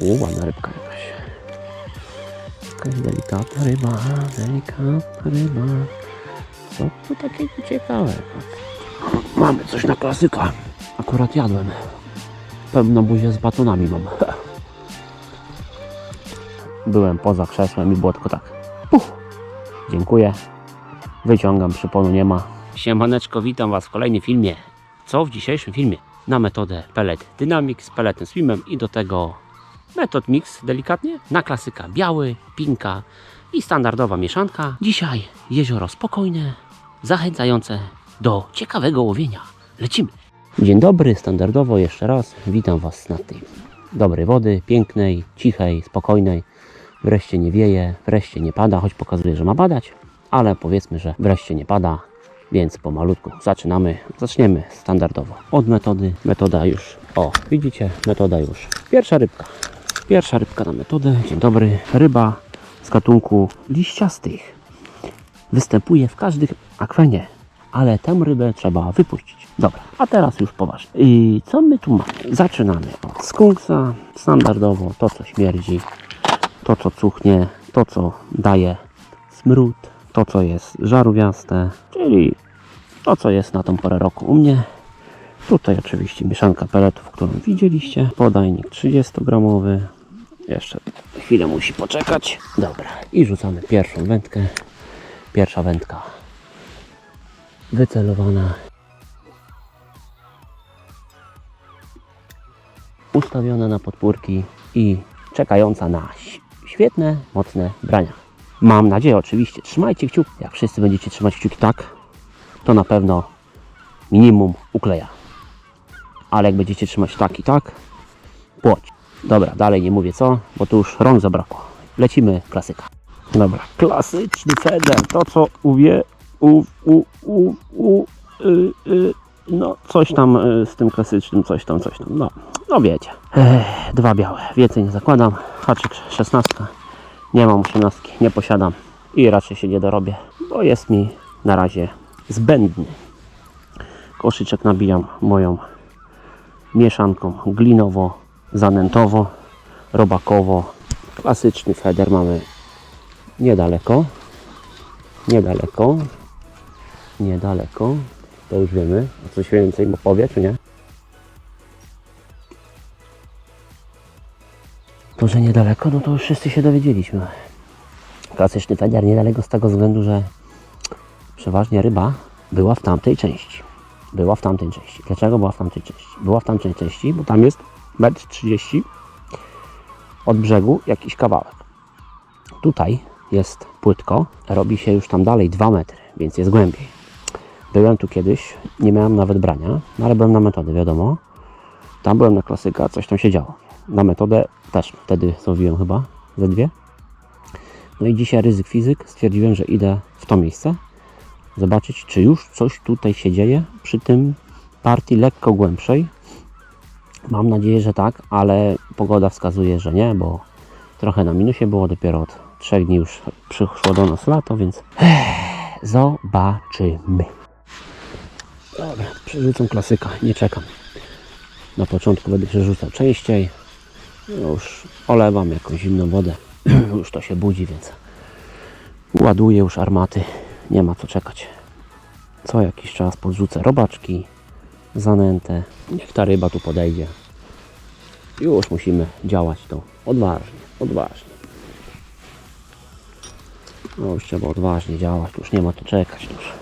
U, ładna rybka jakaś. Jakaś delikatna ryba, delikatna ryba. Co tu takiego ciekawego? Mamy coś na klasyka. Akurat jadłem. Pełną buzię z batonami mam. Byłem poza krzesłem i było tylko tak. Puch. Dziękuję. Wyciągam, przyponu nie ma. Siemaneczko, witam Was w kolejnym filmie. Co w dzisiejszym filmie? Na metodę Pellet Dynamic z pelletem Swimem i do tego metod mix delikatnie. Na klasyka biały, pinka i standardowa mieszanka. Dzisiaj jezioro spokojne, zachęcające do ciekawego łowienia. Lecimy! Dzień dobry, standardowo jeszcze raz. Witam Was na tej dobrej wody, pięknej, cichej, spokojnej. Wreszcie nie wieje, wreszcie nie pada, choć pokazuje, że ma padać, ale powiedzmy, że wreszcie nie pada, więc pomalutku zaczynamy. Zaczniemy standardowo od metody. Metoda już, o widzicie, metoda już. Pierwsza rybka. Pierwsza rybka na metodę. Dzień dobry. Ryba z gatunku liściastych. Występuje w każdym akwenie, ale tę rybę trzeba wypuścić. Dobra, a teraz już poważnie. I co my tu mamy? Zaczynamy od skunksa, standardowo, to co śmierdzi, to co cuchnie, to co daje smród, to co jest żarówiaste, czyli to co jest na tą porę roku u mnie. Tutaj oczywiście mieszanka peletów, którą widzieliście. Podajnik 30 gramowy. Jeszcze chwilę musi poczekać. Dobra, i rzucamy pierwszą wędkę. Pierwsza wędka wycelowana. Ustawiona na podpórki i czekająca na świetne, mocne brania. Mam nadzieję oczywiście, trzymajcie kciuki. Jak wszyscy będziecie trzymać kciuki tak, to na pewno minimum ukleja. Ale jak będziecie trzymać tak i tak, płoć. Dobra, dalej nie mówię co, bo tu już rąk zabrakło. Lecimy klasyka. Dobra, klasyczny feder, to co uwie, u, u, u, u, y, y, no coś tam y, z tym klasycznym, coś tam, coś tam, no, no wiecie. Ech, dwa białe, więcej nie zakładam, haczyk 16, nie mam 18, nie posiadam i raczej się nie dorobię, bo jest mi na razie zbędny. Koszyczek nabijam moją mieszanką glinowo-zanętowo, robakowo. Klasyczny feder mamy niedaleko. Niedaleko. Niedaleko. To już wiemy. Coś więcej mu powie, czy nie? To, że niedaleko, no to już wszyscy się dowiedzieliśmy. Klasyczny feder niedaleko z tego względu, że przeważnie ryba była w tamtej części. Była w tamtej części. Dlaczego była w tamtej części? Była w tamtej części, bo tam jest 1,30 m od brzegu jakiś kawałek. Tutaj jest płytko, robi się już tam dalej 2 metry, więc jest głębiej. Byłem tu kiedyś, nie miałem nawet brania, no ale byłem na metodę, wiadomo. Tam byłem na klasyka, coś tam się działo. Na metodę też wtedy złowiłem chyba ze dwie. No i dzisiaj ryzyk fizyk stwierdziłem, że idę w to miejsce, zobaczyć, czy już coś tutaj się dzieje przy tym partii lekko głębszej. Mam nadzieję, że tak, ale pogoda wskazuje, że nie, bo trochę na minusie było dopiero od trzech dni już przyszło do nas lato, więc zobaczymy. Dobra, przerzucam klasyka, nie czekam. Na początku będę przerzucał częściej. No Już olewam jakąś zimną wodę. już to się budzi, więc ładuję już armaty. Nie ma co czekać. Co jakiś czas podrzucę robaczki, zanętę. Niech ta ryba tu podejdzie. Już musimy działać to. Odważnie, odważnie. No już trzeba odważnie działać, tu już nie ma tu czekać, już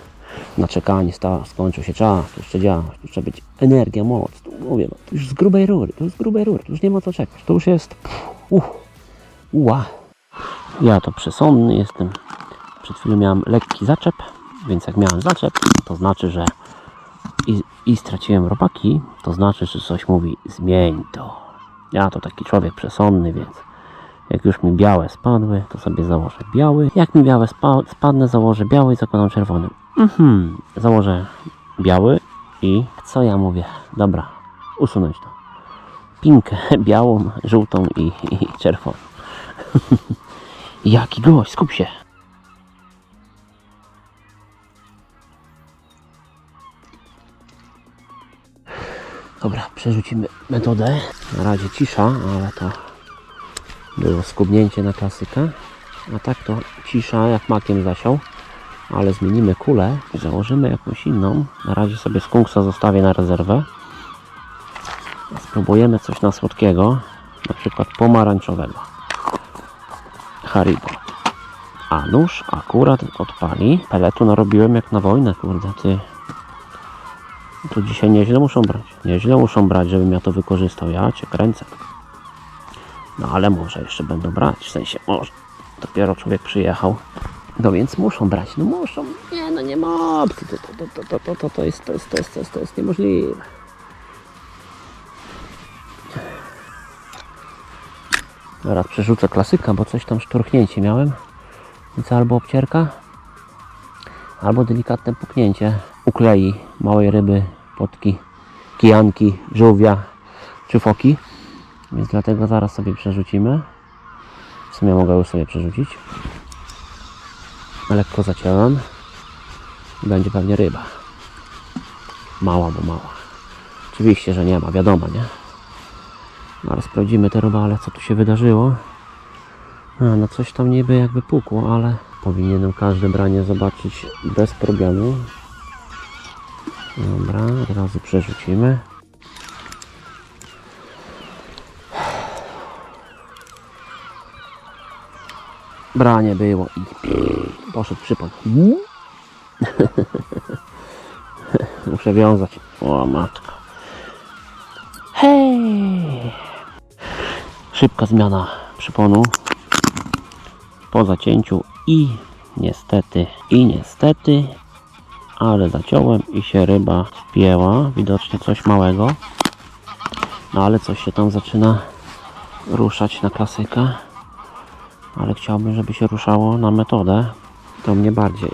na czekanie sta, skończył się czas, tu jeszcze działać, tu trzeba być energia, moc, tu mówię, no, tu już z grubej rury, tu z grubej rury, tu już nie ma co czekać, to już jest, uff, uła. Ja to przesądny jestem, przed chwilą miałem lekki zaczep, więc jak miałem zaczep, to znaczy, że i, i straciłem robaki, to znaczy, że coś mówi zmień to. Ja to taki człowiek przesądny, więc jak już mi białe spadły, to sobie założę biały. Jak mi białe spa spadnę, założę biały i zakładam czerwony. Mhm, założę biały i co ja mówię? Dobra, usunąć to. Pinkę białą, żółtą i, i czerwoną. Jaki gość, skup się. Dobra, przerzucimy metodę. Na razie cisza, ale to Było skubnięcie na klasykę. A tak to cisza jak makiem zasiał. Ale zmienimy kulę i założymy jakąś inną. Na razie sobie skunksa zostawię na rezerwę. Spróbujemy coś na słodkiego. Na przykład pomarańczowego. Haribo. A nóż akurat odpali. Peletu narobiłem jak na wojnę, kurde ty. To dzisiaj nieźle muszą brać. Nieźle muszą brać, żebym ja to wykorzystał. Ja cię kręcę. No ale może jeszcze będą brać. W sensie może. Dopiero człowiek przyjechał. No więc muszą brać. No muszą. Nie no nie ma opcji. To, to, to, to, to, to, to, jest, to, jest, to, jest, to, jest, to jest niemożliwe. Teraz przerzucę klasyka, bo coś tam szturchnięcie miałem. Więc albo obcierka, albo delikatne puknięcie uklei małej ryby, potki, kijanki, żółwia czy foki. Więc dlatego zaraz sobie przerzucimy. W sumie mogę już sobie przerzucić. Lekko zaciąłem. Będzie pewnie ryba. Mała, bo mała. Oczywiście, że nie ma, wiadomo, nie? Ale sprawdzimy te robale, co tu się wydarzyło. A, no coś tam niby jakby pukło, ale powinienem każde branie zobaczyć bez problemu. Dobra, od razu przerzucimy. Branie było i poszedł przypon. Muszę wiązać. O matko. Hej! Szybka zmiana przyponu po zacięciu i niestety, i niestety, ale zaciąłem i się ryba wpięła. Widocznie coś małego. No ale coś się tam zaczyna ruszać na klasykę. Ale chciałbym, żeby się ruszało na metodę. To mnie bardziej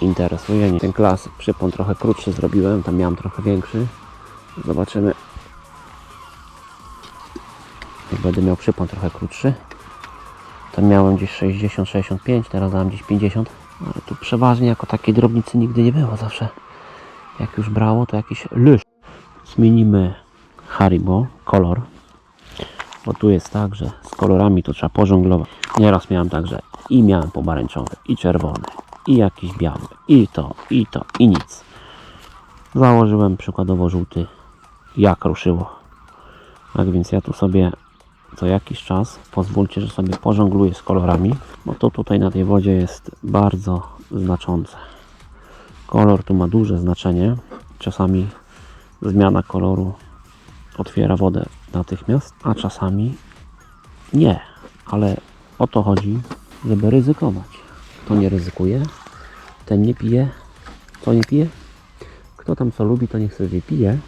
interesuje. Ten klasyk przypon trochę krótszy zrobiłem, tam miałem trochę większy. Zobaczymy. Jak będę miał przypon trochę krótszy. Tam miałem gdzieś 60-65, teraz dałem gdzieś 50. Ale tu przeważnie jako takiej drobnicy nigdy nie było. Zawsze jak już brało, to jakiś lyż. Zmienimy Haribo, kolor. Bo tu jest tak, że z kolorami to trzeba pożonglować. Nieraz miałem tak, że i miałem pomarańczowy, i czerwony, i jakiś biały, i to, i to, i nic. Założyłem przykładowo żółty, jak ruszyło. Tak więc ja tu sobie co jakiś czas pozwólcie, że sobie pożongluję z kolorami, bo to tutaj na tej wodzie jest bardzo znaczące. Kolor tu ma duże znaczenie. Czasami zmiana koloru otwiera wodę natychmiast, a czasami nie. Ale o to chodzi, żeby ryzykować. Kto nie ryzykuje, ten nie pije. Kto nie pije? Kto tam co lubi, to niech sobie pije.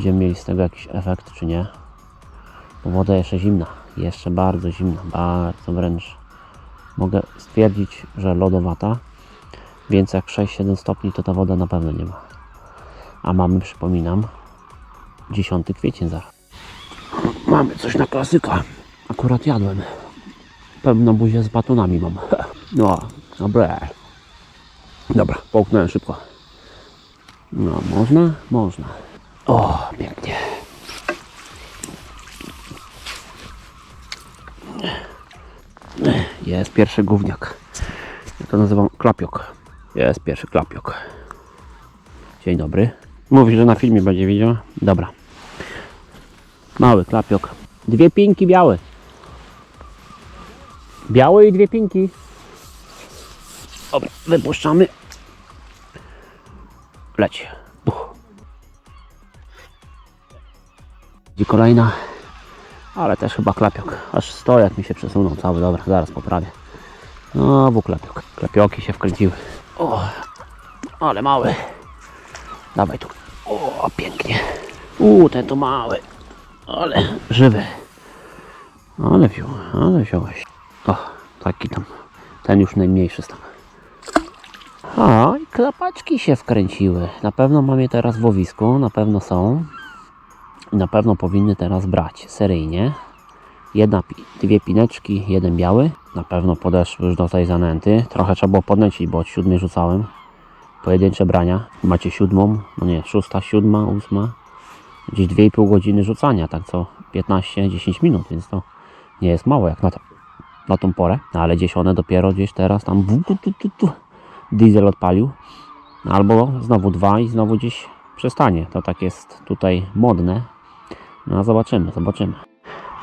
Będziemy mieli z tego jakiś efekt, czy nie? Bo woda jeszcze zimna. Jeszcze bardzo zimna. Bardzo wręcz. Mogę stwierdzić, że lodowata. Więc jak 6-7 stopni, to ta woda na pewno nie ma. A mamy, przypominam, 10 kwiecień zaraz. Mamy coś na klasyka. Akurat jadłem. Pewno buzię z batonami mam. No, dobra. Dobra, połknąłem szybko. No, można? Można. O, pięknie. Jest pierwszy gówniak. Ja to nazywam klapiok. Jest pierwszy klapiok. Dzień dobry. Mówi, że na filmie będzie widział. Dobra. Mały klapiok. Dwie pinki białe. Białe i dwie pinki. Dobra, wypuszczamy. Leci. Kolejna. Ale też chyba klapiok. Aż stojak mi się przesunął cały. Dobra, zaraz poprawię. Znowu klapiok. Klapioki się wkręciły. O, ale mały. Dawaj tu. O, pięknie. U, ten to mały. Ale żywy. Ale wziął, ale wziąłeś. O, taki tam. Ten już najmniejszy stan. A, i klapaczki się wkręciły. Na pewno mam je teraz w łowisku. Na pewno są. I na pewno powinny teraz brać seryjnie. Jedna, dwie pineczki, jeden biały. Na pewno podeszły już do tej zanęty. Trochę trzeba było podnęcić, bo od siódmej rzucałem. pojedyncze brania. Macie siódmą, no nie, szósta, siódma, ósma, gdzieś 2,5 godziny rzucania, tak co 15-10 minut, więc to nie jest mało jak na, to, na tą porę, no, ale gdzieś one dopiero gdzieś teraz tam diesel odpalił, albo znowu dwa i znowu gdzieś przestanie. To tak jest tutaj modne. No zobaczymy, zobaczymy.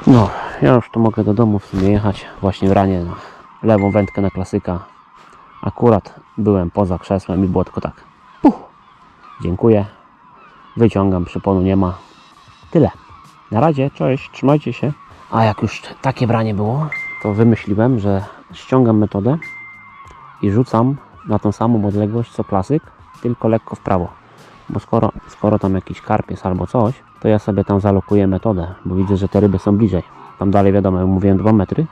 No, ja już tu mogę do domu w sumie jechać. Właśnie w ranie na lewą wędkę na klasyka. Akurat byłem poza krzesłem i było tylko tak. Puch. Dziękuję. Wyciągam, przyponu nie ma. Tyle. Na razie, cześć, trzymajcie się. A jak już takie branie było, to wymyśliłem, że ściągam metodę i rzucam na tą samą odległość co klasyk, tylko lekko w prawo. Bo skoro, skoro tam jakiś karp jest albo coś, to ja sobie tam zalokuję metodę, bo widzę, że te ryby są bliżej. Tam dalej wiadomo, jak mówiłem 2 metry,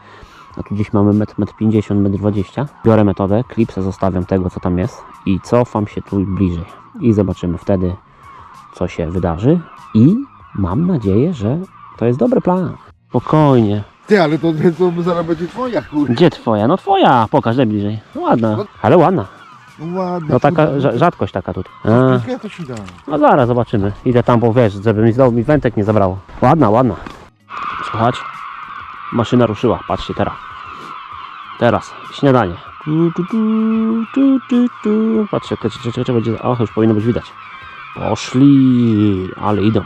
a tu gdzieś mamy 1,50 m, 1,20 m. Biorę metodę, klipsę zostawiam tego, co tam jest i cofam się tu bliżej. I zobaczymy wtedy, co się wydarzy. I mam nadzieję, że to jest dobry plan. Spokojnie. Ty, ale to, to zaraz będzie twoja kur... Gdzie twoja? No twoja, pokaż daj bliżej. Ładna, ale ładna. No. No taka, rza- rzadkość taka tutaj. A. To? No zaraz zobaczymy. Idę tam, bo wiesz, żeby mi znowu mi wętek nie zabrało. Ładna, ładna. Słuchać? Maszyna ruszyła, patrzcie teraz. Teraz, śniadanie. Tu, tu, tu, tu, tu, tu. Patrzcie, czy, czy, czy będzie... O, już powinno być widać. Poszli, ale idą.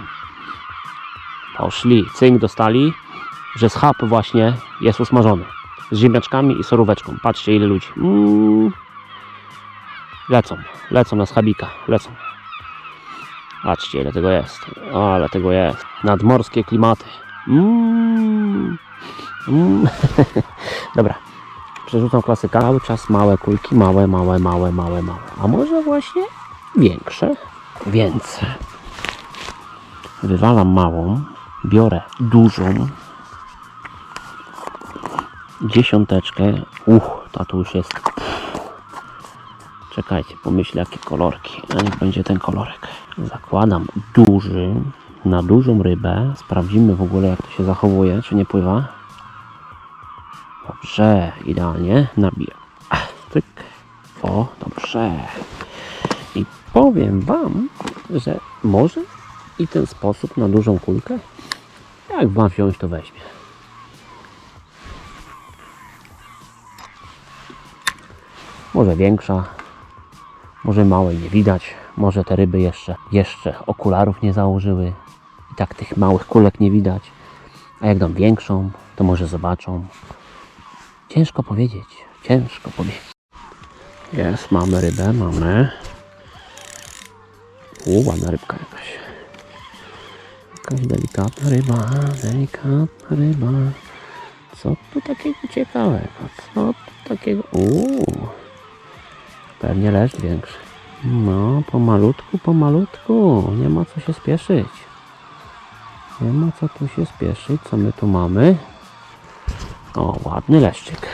Poszli. Cynk dostali, że schab właśnie jest usmażony. Z ziemniaczkami i soróweczką. Patrzcie, ile ludzi. Mm. Lecą, lecą na schabika, lecą. Patrzcie, ile tego jest. Ale tego jest. Nadmorskie klimaty. Mm. Mm. Dobra. Przerzucam klasyka. Cały czas małe kulki. Małe, małe, małe, małe, małe. A może właśnie większe? Więc wywalam małą. Biorę dużą. Dziesiąteczkę. Uch, ta tu już jest. Czekajcie, pomyślę jakie kolorki. A niech będzie ten kolorek. Zakładam duży na dużą rybę. Sprawdzimy w ogóle jak to się zachowuje, czy nie pływa. Dobrze, idealnie. Nabiję. Tyk. O, dobrze. I powiem Wam, że może i ten sposób na dużą kulkę, jak Wam wziąć, to weźmie. Może większa, może małej nie widać, może te ryby jeszcze, jeszcze okularów nie założyły i tak tych małych kulek nie widać. A jak dam większą, to może zobaczą. Ciężko powiedzieć, ciężko powiedzieć. Jest, mamy rybę, mamy. U, ładna rybka jakaś. Jakaś delikatna ryba, delikatna ryba. Co tu takiego ciekawego? Co tu takiego? Uuu. Pewnie lesz większy. No, pomalutku, pomalutku. Nie ma co się spieszyć. Nie ma co tu się spieszyć. Co my tu mamy? O, ładny leszczyk.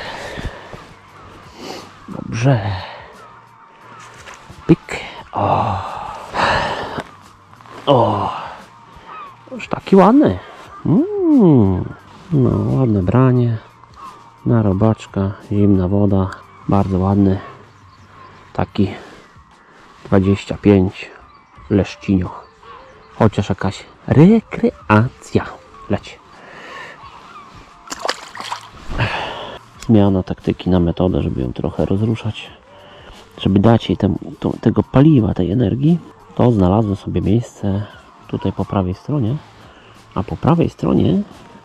Dobrze. Pik. O. O. Już taki ładny. Mm. No, ładne branie. Na robaczka, zimna woda. Bardzo ładny. Taki 25 leszcinio. Chociaż jakaś rekreacja. Leć. Zmiana taktyki na metodę, żeby ją trochę rozruszać. Żeby dać jej to, tego paliwa, tej energii. To znalazłem sobie miejsce tutaj po prawej stronie. A po prawej stronie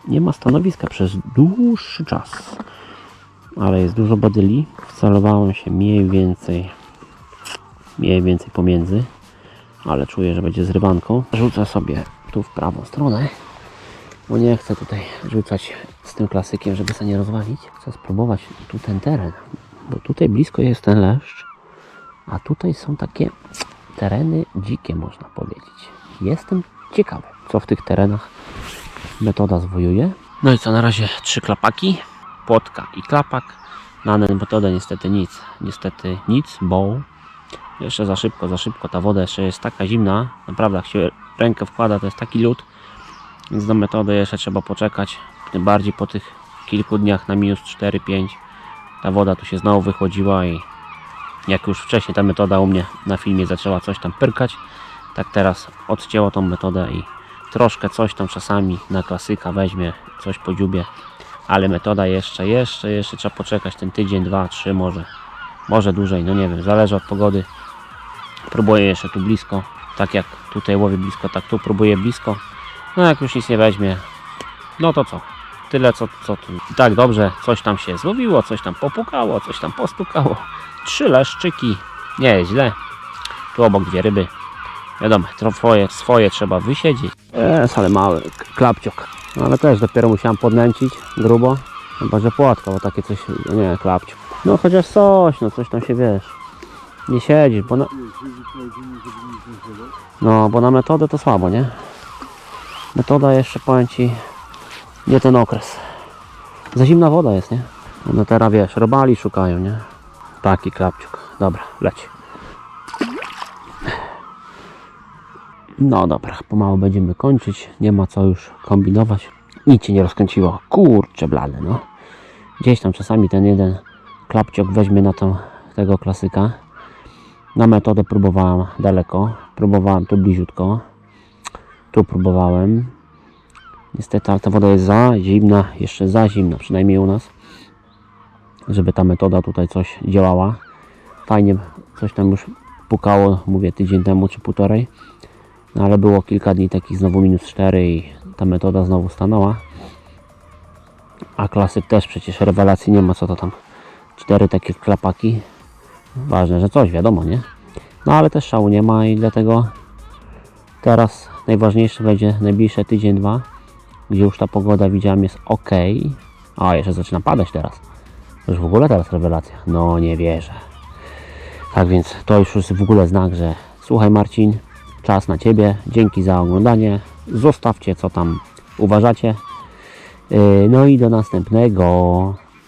nie ma stanowiska przez dłuższy czas. Ale jest dużo badyli. Wcelowałem się mniej więcej mniej więcej pomiędzy, ale czuję, że będzie zrywanką. Rzucę sobie tu w prawą stronę, bo nie chcę tutaj rzucać z tym klasykiem, żeby sobie nie rozwalić. Chcę spróbować tu ten teren, bo tutaj blisko jest ten leszcz, a tutaj są takie tereny dzikie, można powiedzieć. Jestem ciekawy, co w tych terenach metoda zwojuje. No i co, na razie trzy klapaki, płotka i klapak. Na metodę niestety nic, niestety nic, bo jeszcze za szybko, za szybko. Ta woda jeszcze jest taka zimna. Naprawdę, jak się rękę wkłada, to jest taki lód. Więc na metodę jeszcze trzeba poczekać. Tym bardziej po tych kilku dniach na minus 4-5. Ta woda tu się znowu wychłodziła i Jak już wcześniej ta metoda u mnie na filmie zaczęła coś tam pyrkać, tak teraz odcięło tą metodę i troszkę coś tam czasami na klasyka weźmie, coś po dziubie, ale metoda jeszcze, jeszcze, jeszcze trzeba poczekać ten tydzień, dwa, trzy może, może dłużej, no nie wiem, zależy od pogody. Próbuję jeszcze tu blisko, tak jak tutaj łowię blisko, tak tu próbuję blisko. No jak już nic nie weźmie, no to co? Tyle co, co tu. I tak dobrze, coś tam się złowiło, coś tam popukało, coś tam postukało. Trzy leszczyki, nie źle. Tu obok dwie ryby. Wiadomo, swoje, swoje trzeba wysiedzieć. Jest, ale mały klapciok. No, ale też dopiero musiałem podnęcić grubo. Chyba, że płatka, bo takie coś, no nie, klapciok. No chociaż coś, no coś tam się wiesz. Nie siedzisz, bo na, no, bo na metodę to słabo, nie? Metoda jeszcze, powiem Ci, nie ten okres. Za zimna woda jest, nie? No teraz wiesz, robali szukają, nie? Taki klapciuk. Dobra, leci. No dobra, pomału będziemy kończyć. Nie ma co już kombinować. Nic się nie rozkręciło. Kurczę blade, no. Gdzieś tam czasami ten jeden klapciok weźmie na tą, tego klasyka. Na metodę próbowałem daleko. Próbowałem tu bliziutko. Tu próbowałem. Niestety ale ta woda jest za zimna, jeszcze za zimna, przynajmniej u nas. Żeby ta metoda tutaj coś działała. Fajnie coś tam już pukało, mówię tydzień temu czy półtorej. No ale było kilka dni takich znowu minus 4 i ta metoda znowu stanęła. A klasyk też przecież rewelacji nie ma co to tam. Cztery takie klapaki. Ważne, że coś wiadomo, nie? No ale też szału nie ma i dlatego teraz najważniejsze będzie najbliższe tydzień, dwa, gdzie już ta pogoda widziałem jest ok. A jeszcze zaczyna padać teraz. Już w ogóle teraz rewelacja. No nie wierzę. Tak więc to już jest w ogóle znak, że słuchaj Marcin, czas na Ciebie. Dzięki za oglądanie. Zostawcie co tam uważacie. Yy, No i do następnego.